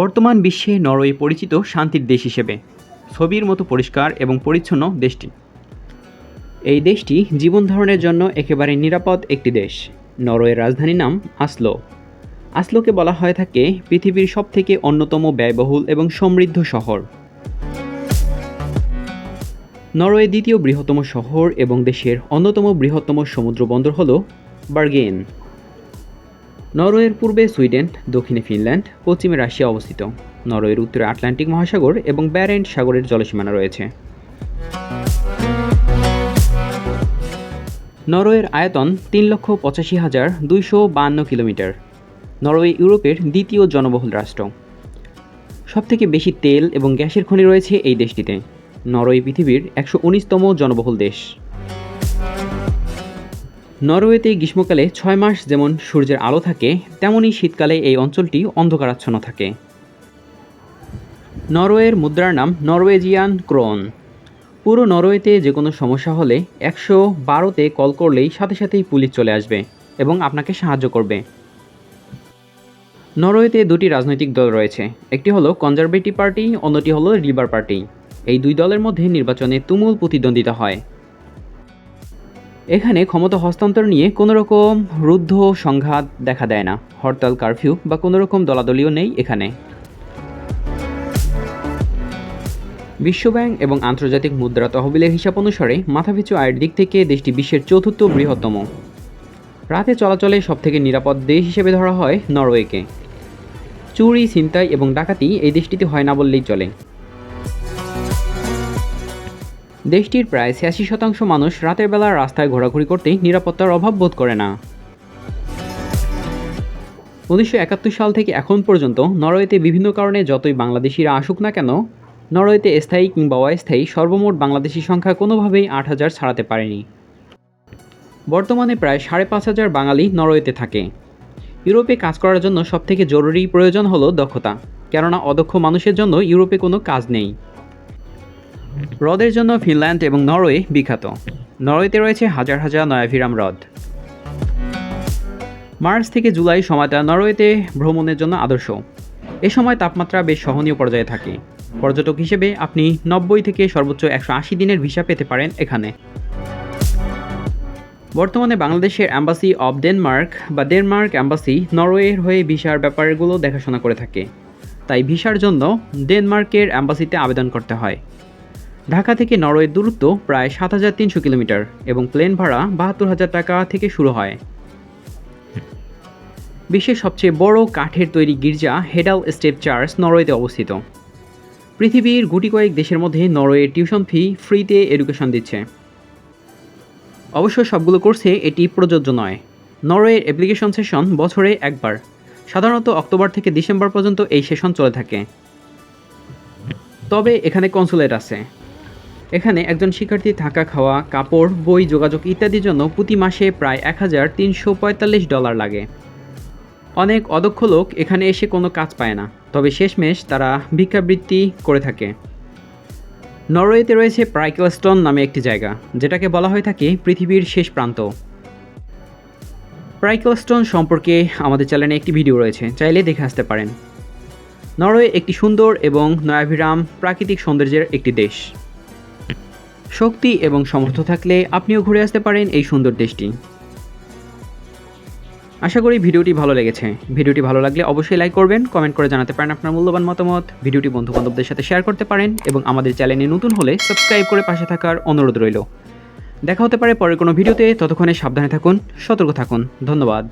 বর্তমান বিশ্বে নরওয়ে পরিচিত শান্তির দেশ হিসেবে, ছবির মতো পরিষ্কার এবং পরিচ্ছন্ন দেশটি। এই দেশটি জীবন ধারণের জন্য একেবারে নিরাপদ একটি দেশ। নরওয়ের রাজধানীর নাম আসলো। আসলোকে বলা হয়ে থাকে পৃথিবীর সবথেকে অন্যতম ব্যয়বহুল এবং সমৃদ্ধ শহর। নরওয়ে দ্বিতীয় বৃহত্তম শহর এবং দেশের অন্যতম বৃহত্তম সমুদ্র বন্দর হল বার্গেন। নরওয়ের পূর্বে সুইডেন, দক্ষিণে ফিনল্যান্ড, পশ্চিমে রাশিয়া অবস্থিত। নরওয়ের উত্তরে আটলান্টিক মহাসাগর এবং ব্যারেন্ট সাগরের জলসীমানা রয়েছে। নরওয়ের আয়তন তিন লক্ষ পঁচাশি হাজার দুইশো বাহান্ন কিলোমিটার। নরওয়ে ইউরোপের দ্বিতীয় জনবহুল রাষ্ট্র। সবথেকে বেশি তেল এবং গ্যাসের খনি রয়েছে এই দেশটিতে। নরওয়ে পৃথিবীর একশো উনিশতম জনবহুল দেশ। নরওয়েতে গ্রীষ্মকালে ছয় মাস যেমন সূর্যের আলো থাকে তেমনই শীতকালে এই অঞ্চলটি অন্ধকারাচ্ছন্ন থাকে। নরওয়ের মুদ্রার নাম নরওয়েজিয়ান ক্রোন। পুরো নরওয়েতে যে কোনো সমস্যা হলে একশো বারোতে কল করলেই সাথে সাথেই পুলিশ চলে আসবে এবং আপনাকে সাহায্য করবে। নরওয়েতে দুটি রাজনৈতিক দল রয়েছে, একটি হলো কনজারভেটিভ পার্টি, অন্যটি হলো লিবার পার্টি। এই দুই দলের মধ্যে নির্বাচনে তুমুল প্রতিদ্বন্দ্বিতা হয়। এখানে ক্ষমতা হস্তান্তর নিয়ে কোনো রকম রুদ্ধ সংঘাত দেখা দেয় না। হরতাল কারফিউ বা কোনো রকম দলাদলিও নেই এখানে। বিশ্বব্যাংক এবং আন্তর্জাতিক মুদ্রা তহবিলের হিসাব অনুসারে মাথাপিছু আয়ের দিক থেকে দেশটি বিশ্বের চতুর্থ বৃহত্তম। রাতে চলাচলে সবথেকে নিরাপদ দেশ হিসেবে ধরা হয় নরওয়েকে। চুরি, ছিনতাই এবং ডাকাতি এই দেশটিতে হয় না বললেই চলে। দেশটির প্রায় ছিয়াশি শতাংশ মানুষ রাতের বেলা রাস্তায় ঘোরাঘুরি করতে নিরাপত্তার অভাব বোধ করে না। উনিশশো একাত্তর সাল থেকে এখন পর্যন্ত নরওয়েতে বিভিন্ন কারণে যতই বাংলাদেশিরা আসুক না কেন, নরওয়েতে স্থায়ী কিংবা অস্থায়ী সর্বমোট বাংলাদেশি সংখ্যা কোনোভাবেই আট হাজার ছাড়াতে পারেনি। বর্তমানে প্রায় সাড়ে পাঁচ হাজার বাঙালি নরওয়েতে থাকে। ইউরোপে কাজ করার জন্য সবথেকে জরুরি প্রয়োজন হলো দক্ষতা, কেননা অদক্ষ মানুষের জন্য ইউরোপে কোনো কাজ নেই। হ্রদের জন্য ফিনল্যান্ড এবং নরওয়ে বিখ্যাত। নরওয়েতে রয়েছে হাজার হাজার নয়াভিরাম হ্রদ। মার্চ থেকে জুলাই সময়টা নরওয়েতে ভ্রমণের জন্য আদর্শ। এ সময় তাপমাত্রা বেশ সহনীয় পর্যায়ে থাকে। পর্যটক হিসেবে আপনি নব্বই থেকে সর্বোচ্চ একশো আশি দিনের ভিসা পেতে পারেন এখানে। বর্তমানে বাংলাদেশের অ্যাম্বাসি অব ডেনমার্ক বা ডেনমার্ক অ্যাম্বাসি নরওয়ের হয়ে ভিসার ব্যাপারগুলো দেখাশোনা করে থাকে। তাই ভিসার জন্য ডেনমার্কের অ্যাম্বাসিতে আবেদন করতে হয়। ঢাকা থেকে নরওয়ের দূরত্ব প্রায় সাত হাজার তিনশো কিলোমিটার এবং প্লেন ভাড়া বাহাত্তর হাজার টাকা থেকে শুরু হয়। বিশ্বের সবচেয়ে বড় কাঠের তৈরি গির্জা হেডাল স্টেপ চার্চ নরওয়েতে অবস্থিত। পৃথিবীর গুটি কয়েক দেশের মধ্যে নরওয়ের টিউশন ফি ফ্রিতে এডুকেশন দিচ্ছে। অবশ্য সবগুলো কোর্সে এটি প্রযোজ্য নয়। নরওয়ের অ্যাপ্লিকেশন সেশন বছরে একবার। সাধারণত অক্টোবর থেকে ডিসেম্বর পর্যন্ত এই সেশন চলে থাকে। তবে এখানে কনসুলেট আছে। এখানে একজন শিক্ষার্থী থাকা, খাওয়া, কাপড়, বই, যোগাযোগ ইত্যাদির জন্য প্রতি মাসে প্রায় এক হাজার তিনশো পঁয়তাল্লিশ ডলার লাগে। অনেক অদক্ষ লোক এখানে এসে কোনো কাজ পায় না, তবে শেষমেশ তারা ভিক্ষাবৃত্তি করে থাকে। নরওয়েতে রয়েছে প্রাইকেলস্টন নামে একটি জায়গা, যেটাকে বলা হয়ে থাকে পৃথিবীর শেষ প্রান্ত। প্রাইকেলস্টন সম্পর্কে আমাদের চ্যানেলে একটি ভিডিও রয়েছে, চাইলে দেখে আসতে পারেন। নরওয়ে একটি সুন্দর এবং নয়াভিরাম প্রাকৃতিক সৌন্দর্যের একটি দেশ। শক্তি এবং সমর্থ থাকলে আপনিও ঘুরে আসতে পারেন এই সুন্দর দেশটি। আশা করি ভিডিওটি ভালো লেগেছে। ভিডিওটি ভালো লাগলে অবশ্যই লাইক করবেন, কমেন্ট করে জানাতে পারেন আপনার মূল্যবান মতামত। ভিডিওটি বন্ধু বান্ধবদের সাথে শেয়ার করতে পারেন এবং আমাদের চ্যানেলে নতুন হলে সাবস্ক্রাইব করে পাশে থাকার অনুরোধ রইল। দেখা হতে পারে পরের কোনো ভিডিওতে, ততক্ষণে সাবধানে থাকুন, সতর্ক থাকুন। ধন্যবাদ।